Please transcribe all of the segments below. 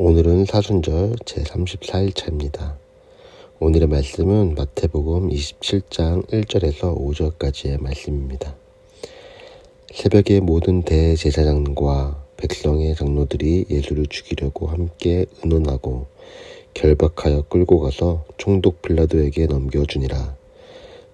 오늘은 사순절 제34일차입니다. 오늘의 말씀은 마태복음 27장 1절에서 5절까지의 말씀입니다. 새벽에 모든 대제사장과 백성의 장로들이 예수를 죽이려고 함께 의논하고 결박하여 끌고 가서 총독 빌라도에게 넘겨주니라.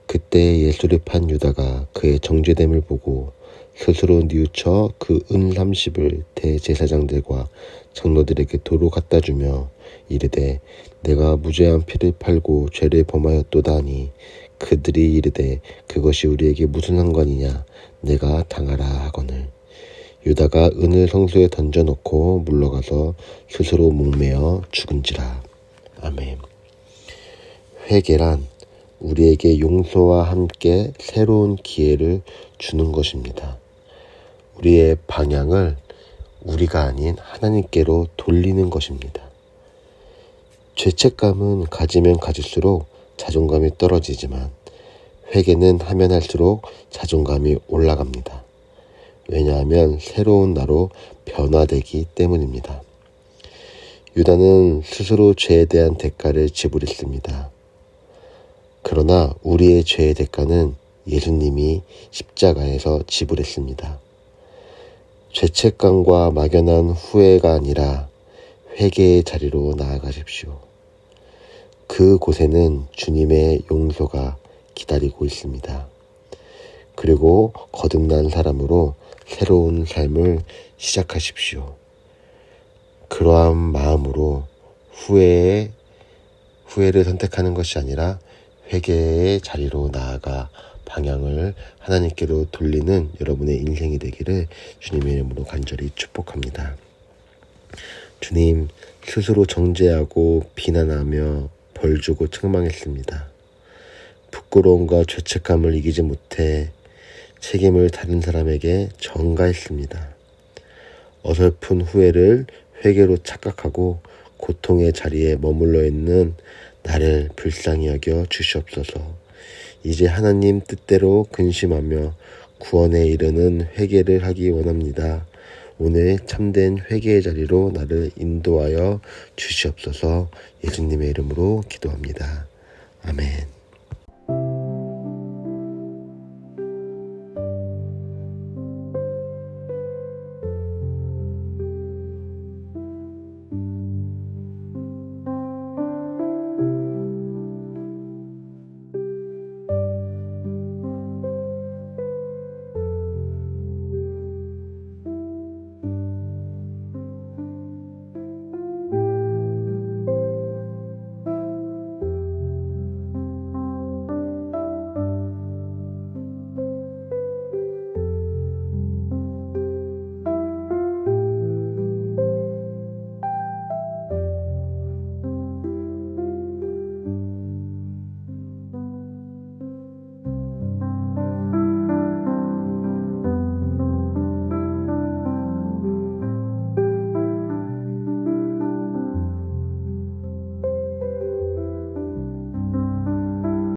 그때 예수를 판 유다가 그의 정죄됨을 보고 스스로 뉘우쳐 그은 삼십을 대제사장들과 장로들에게 도로 갖다 주며 이르되 내가 무죄한 피를 팔고 죄를 범하였도다 하니 그들이 이르되 그것이 우리에게 무슨 상관이냐? 내가 당하라 하거늘. 유다가 은을 성소에 던져놓고 물러가서 스스로 목매어 죽은지라. 아멘. 회개란 우리에게 용서와 함께 새로운 기회를 주는 것입니다. 우리의 방향을 우리가 아닌 하나님께로 돌리는 것입니다. 죄책감은 가지면 가질수록 자존감이 떨어지지만 회개는 하면 할수록 자존감이 올라갑니다. 왜냐하면 새로운 나로 변화되기 때문입니다. 유다는 스스로 죄에 대한 대가를 지불했습니다. 그러나 우리의 죄의 대가는 예수님이 십자가에서 지불했습니다. 죄책감과 막연한 후회가 아니라 회개의 자리로 나아가십시오. 그 곳에는 주님의 용서가 기다리고 있습니다. 그리고 거듭난 사람으로 새로운 삶을 시작하십시오. 그러한 마음으로 후회의 후회를 선택하는 것이 아니라 회개의 자리로 나아가 방향을 하나님께로 돌리는 여러분의 인생이 되기를 주님의 이름으로 간절히 축복합니다. 주님, 스스로 정죄하고 비난하며 벌주고 책망했습니다. 부끄러움과 죄책감을 이기지 못해 책임을 다른 사람에게 전가했습니다. 어설픈 후회를 회개로 착각하고 고통의 자리에 머물러 있는 나를 불쌍히 여겨 주시옵소서. 이제 하나님 뜻대로 근심하며 구원에 이르는 회개를 하기 원합니다. 오늘 참된 회개의 자리로 나를 인도하여 주시옵소서 예수님의 이름으로 기도합니다. 아멘.